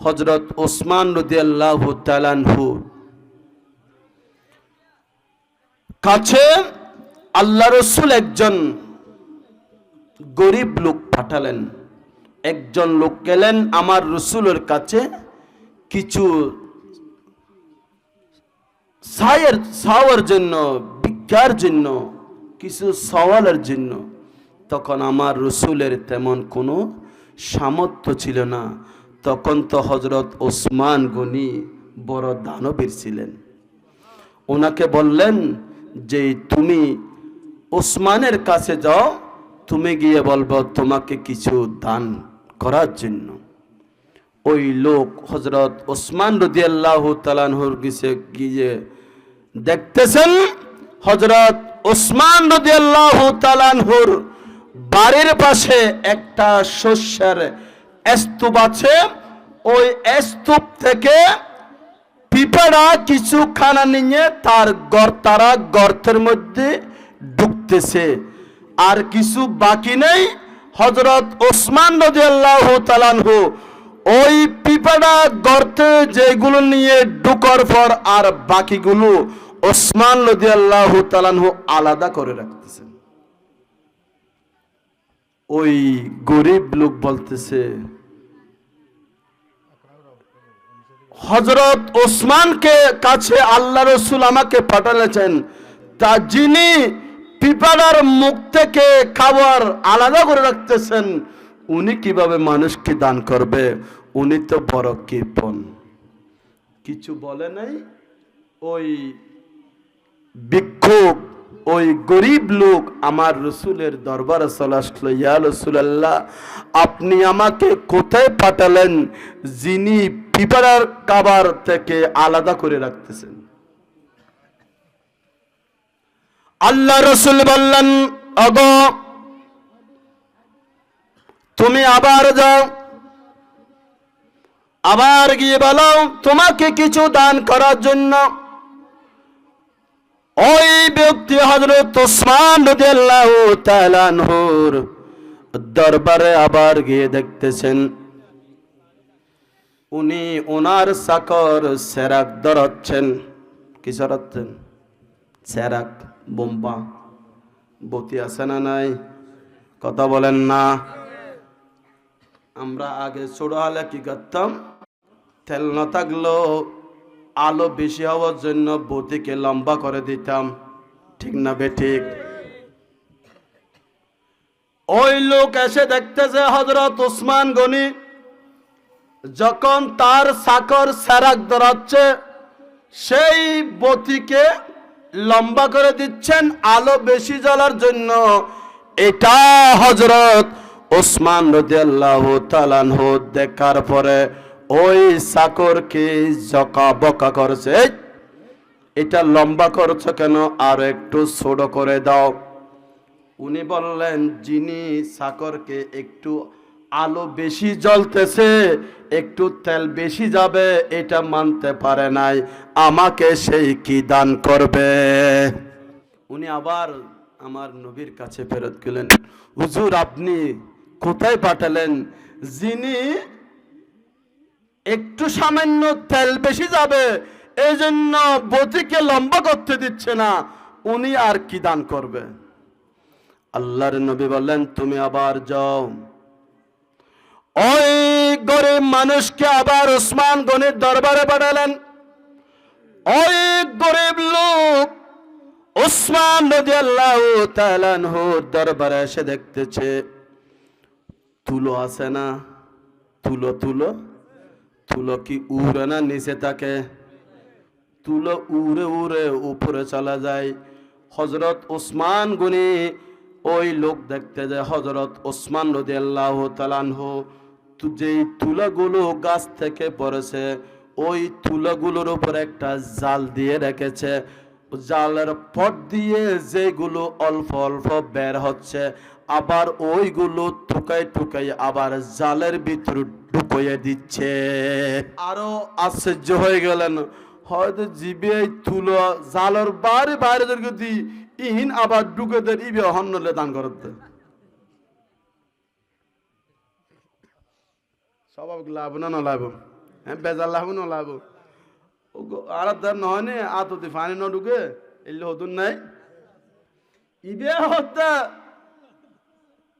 হজরত ওসমান রদিয়াল্লাহ কাছে আল্লাহ রসুল একজন গরিব লোক পাঠালেন। একজন লোক গেলেন আমার রসুলের কাছে কিছু সায়ের, সাওয়ার জন্য, ভিক্ষার জন্য, কিছু সওয়ালের জন্য। তখন আমার রসুলের তেমন কোনো সামর্থ্য ছিল না। তখন তো হজরত ওসমান গনি বড় দানবীর ছিলেন। ওনাকে বললেন যে, তুমি ওসমানের কাছে যাও, তুমি গিয়ে বলব তোমাকে কিছু দান করার জন্য। ওই লোক হজরত ওসমান রদিয়াল্লাহ তালানহুর গিয়ে গিয়ে দেখতেছেন হজরত ওসমান রদিয়াল্লাহ তালানহুর বাড়ির পাশে একটা শস্যের স্তূপ আছে, ওই স্তূপ থেকে পিঁপড়া কিছু খানা নিয়ে তার গর তারা গর্তের মধ্যে ঢুকতেছে। আর কিছু বাকি নেই। হজরত ওসমান রাদিয়াল্লাহু তালানহু ওই পিঁপড়া গর্তে যেগুলো নিয়ে ঢুকার পর আর বাকিগুলো ওসমান রাদিয়াল্লাহু তালানহু আলাদা করে রাখতেছেন। ওই গরিব লোক বলতেছে হজরত ওসমানকে কাছে আল্লাহ রসুল আমাকে পাঠালেছেন, তা যিনি পিপাড়ার মুখ থেকে খাবার আলাদা করে রাখতেছেন, উনি কীভাবে মানুষকে দান করবে? উনি তো বড় কৃপন কিছু বলে নাই? ওই বিক্ষোভ ওই গরিব লোক আমার রসুলের দরবারে চলে আসলো ইয়া রসুলাল্লাহ, আপনি আমাকে কোথায় পাঠালেন? যিনি পিপারার কাবার থেকে আলাদা করে রাখতেছেন। আল্লাহ রসুল বললেন, অগ, তুমি আবার যাও, আবার গিয়ে বলো তোমাকে কিছু দান করার জন্য। ওই ব্যক্তি হজরত ওসমান আনহুর দরবারে আবার গিয়ে দেখতেছেন, উনি ওনার চাকর সেরাক ধরাচ্ছেন। কি সরাচ্ছেন সেরাক, বোম্বা। বতি আছে না নাই? কথা বলেন না। আমরা আগে ছোট হলে কি করতাম? তেল না থাকলেও আলো বেশি হওয়ার জন্য বতিকে লম্বা করে দিতাম। ঠিক না বে ঠিক? ওই লোক এসে দেখতেছে হজরত ওসমান গনি যখন তার সাকর সেরাক ধরাচ্ছে, সেই বতিকে লম্বা করে দিচ্ছেন আলো বেশি জ্বলার জন্য। এটা হজরত ওসমান রদিয়াল্লাহু তালানহ দেখার পরে ওই সাকরকে জকা বকা করছে? এটা লম্বা করছ কেন? আর একটু ছোট করে দাও। উনি বললেন, যিনি সাকরকে একটু আলো বেশি জ্বলতেছে, একটু তেল বেশি যাবে, এটা মানতে পারে নাই। আমাকে সেই কি দান করবে? উনি আবার আমার নবীর কাছে ফেরত গেলেন। হুজুর, আপনি কোথায় পাঠালেন? যিনি একটু সামান্য তেল বেশি যাবে এই জন্য বতিকে লম্বা করতে দিচ্ছে না। উনি আর কি দান করবে? আল্লাহর নবী বললেন, তুমি আবার যাও। ওই গরিব মানুষকে আবার ওসমান গনির দরবারে পাঠালেন। ওই গরিব লোক ওসমান রাদিয়াল্লাহু তাআলা আনহুর দরবারে এসে দেখতেছে, তুলো আছে না? তুলো তুলো? তুলো কি উড়ে না নিচে থাকে? তুলো উড়ে উড়ে উপরে চলা যায়। হজরত ওসমান গুনি ওই লোক দেখতে যায় হজরত ওসমান রদি আল্লাহ তালানহ যেই তুলাগুলো গাছ থেকে পড়েছে, ওই তুলাগুলোর উপর একটা জাল দিয়ে রেখেছে। জালের পট দিয়ে যেগুলো অল্প অল্প বের হচ্ছে আবার ওইগুলো টুকাই টুকাই আবার জালের ভিতর ঢুকিয়ে দিচ্ছে। আরও আশ্চর্য হয়ে গেলেন। হয়তো জিবে তুলো জালর বাইরে বাইরে যদি ইহিন আবার ঢুকে দেন, ইবে হন্নলে দান করতে। স্বাভাবিক লাভ না না লাভ? হ্যাঁ বেজার লাগবো না লাগবো আর তার নহয় নে আততে ফানি ন ঢুকে, এলে হতুন নাই। ইবে হত্যা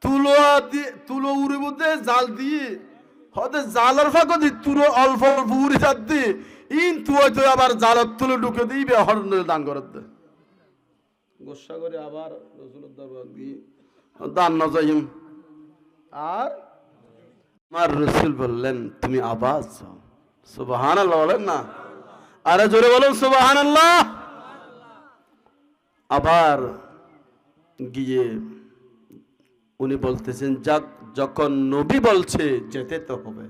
তুলো তুলো উড়ে জাল দিয়ে হতে জালের ফাঁক দি, তুলো অল্প অল্প উড়ে যাত দি ইন তুই তো আবার জালত তুলে ঢুকে দিই বে হর দান করত গোসা করে আবার রসুলের দান না আর আমার রসুল বললেন, তুমি আবাস যাও সুবাহান আল্লাহ বলেন না? আরে জোরে বলুন সুবাহান আল্লাহ আবার গিয়ে উনি বলতেছেন, যাক, যখন নবী বলছে, যেতে তো হবে।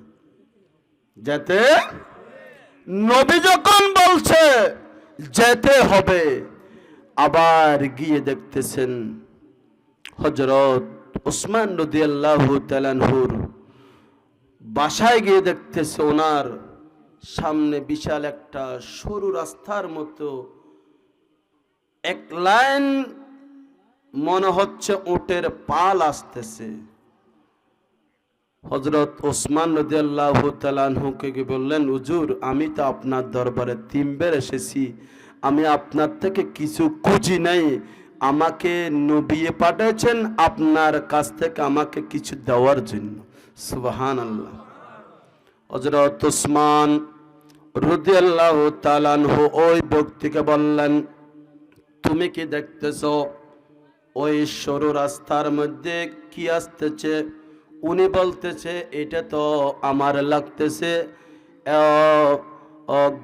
যেতে? নবী যখন বলছে, যেতে হবে। আবার গিয়ে দেখতেছেন হজরত ওসমান রদি আল্লাহ তালানহুর বাসায় গিয়ে দেখতেছে ওনার সামনে বিশাল একটা সরু রাস্তার মতো এক লাইন মনে হচ্ছে উটের পাল আসতেছে। হজরত ওসমান রদিয়াল্লাহ তালানহুকে গিয়ে বললেন উজুর আমি তো আপনার দরবারে তিনবার এসেছি। আমি আপনার থেকে কিছু খুঁজি নাই। আমাকে নবিয়ে পাঠিয়েছেন আপনার কাছ থেকে আমাকে কিছু দেওয়ার জন্য। সুবাহান আল্লাহ হজরত ওসমান রদিয়াল্লাহ তালানহু ওই ব্যক্তিকে বললেন, তুমি কি দেখতেছো ওই সরু রাস্তার মধ্যে কি আসতেছে? উনি বলতেছে, এটা তো আমার লাগতেছে।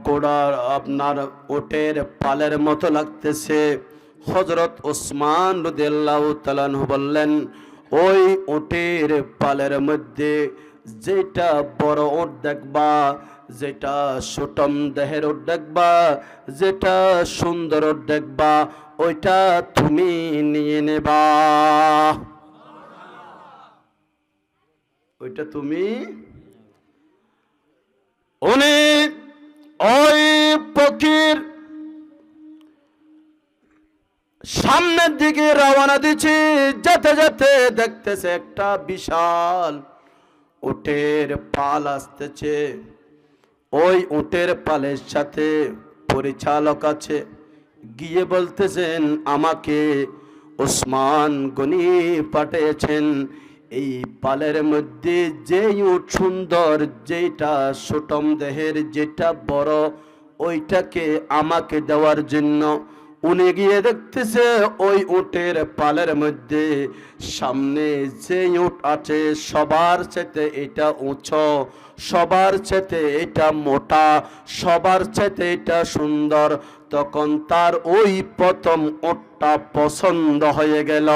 গোড়ার আপনার ওটের পালের মতো লাগতেছে। হজরত ওসমান রুদেল্লাহ বললেন, ওই ওটের পালের মধ্যে যেটা বড় ওট দেখবা, যেটা সুটম দেহের ওট দেখবা, যেটা সুন্দর ওট দেখবা ওইটা তুমি নিয়ে নেবা। ওইটা তুমি উনি ওই পক্ষীর সামনের দিকে রওনা দিচ্ছি, যেতে যেতে দেখতেছে একটা বিশাল উটের পাল আসতেছে। ওই উটের পালের সাথে পরিচালক আছে। গিয়ে বলতেছেন, আমাকে ওসমান গনি পাঠিয়েছেন। এই পালের মধ্যে যেই উট সুন্দর যেটা সুটম দেহের যেটা বড়, ওইটাকে আমাকে দেওয়ার জন্য। উনি গিয়ে দেখতেছে, ওই উটের পালের মধ্যে সামনে যে উট আছে, সবার চেতে এটা উঁচ, সবার চেতে এটা মোটা, সবার চেতে এটা সুন্দর তখন তার ওই প্রথম উটটা পছন্দ হয়ে গেল।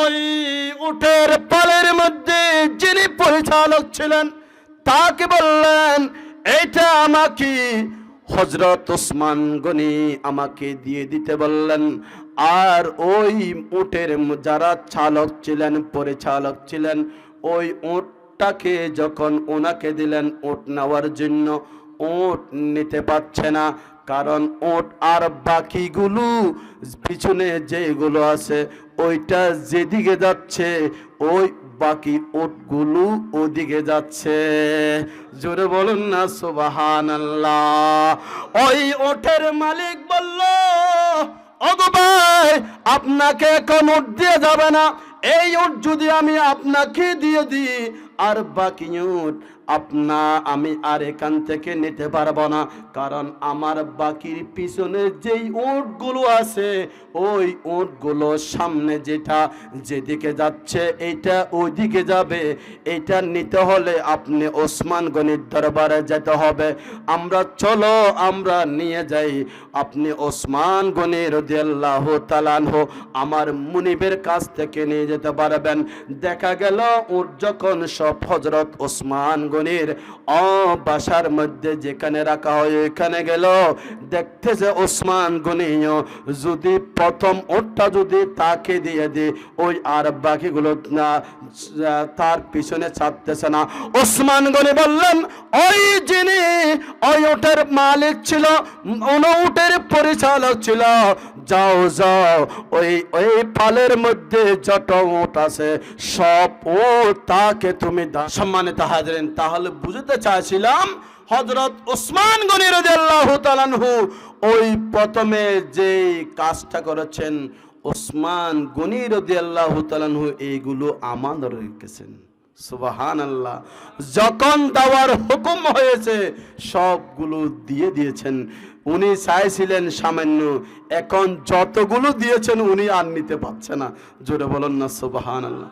ওই উটের পালের মধ্যে যিনি পরিচালক ছিলেন, তাকে বললেন এটা আমাকে হজরত ওসমান গনি আমাকে দিয়ে দিতে বললেন। আর ওই উটের যারা চালক ছিলেন, পরিচালক ছিলেন, ওই উটটাকে যখন ওনাকে দিলেন উট নেওয়ার জন্য উট নিতে পারছে না, কারণ ওট আর বাকিগুলো পিছনে যেগুলো আছে, ওইটা যেদিকে যাচ্ছে, ওই বাকি ওটগুলো ওদিকে যাচ্ছে। জোরে বলুন না সুবাহান ওই ওটের মালিক বলল ওগো ভাই, আপনাকে এখন উট দিয়ে যাবে না। এই উট যদি আমি আপনাকে দিয়ে দিই, আর বাকি উট আপনা, আমি আর এখান থেকে নিতে পারব না। কারণ আমার বাকির পিছনে যেই উটগুলো আছে, ওই উটগুলো সামনে যেটা যেদিকে যাচ্ছে এইটা ওইদিকে যাবে। এটা নিতে হলে আপনি ওসমান গনির দরবারে যেতে হবে। আমরা চলো, আমরা নিয়ে যাই। আপনি ওসমান গনি রদিয়াল্লাহ তালানহ আমার মুনিবের কাছ থেকে নিয়ে যেতে পারবেন। দেখা গেল ওর যখন সব হজরত ওসমান গনির অ বাসার মধ্যে যেখানে রাখা হয়, এখানে গেল। দেখতেছে ওসমান গনিও যদি প্রথম ওরটা যদি তাকে দিয়ে দি, ওই আর বাকিগুলো না তার পিছনে ছাড়তেছে না। ওসমান গনি বললেন, ওই যিনি, ওই ওটের মালিক ছিল উটের পরিচালক ছিল যাও যাও। ওই ওই ফালের মধ্যে যত ওট আছে, সব ও তাকে তুমি সম্মানিত হাজরেন, তাহলে বুঝতে চাইছিলাম হজরত ওসমান গনি রাদিয়াল্লাহু তাআলাহু ওই প্রথমে যে কাজটা করেছেন ওসমান গনি রাদিয়াল্লাহু তাআলাহু এইগুলো আমাদের রেখেছেন। সুবাহান আল্লাহ যখন দেওয়ার হুকুম হয়েছে, সবগুলো দিয়ে দিয়েছেন। উনি চাইছিলেন সামান্য, এখন যতগুলো দিয়েছেন উনি আর নিতে পারছে না। জোরে বলেন না সুবাহান আল্লাহ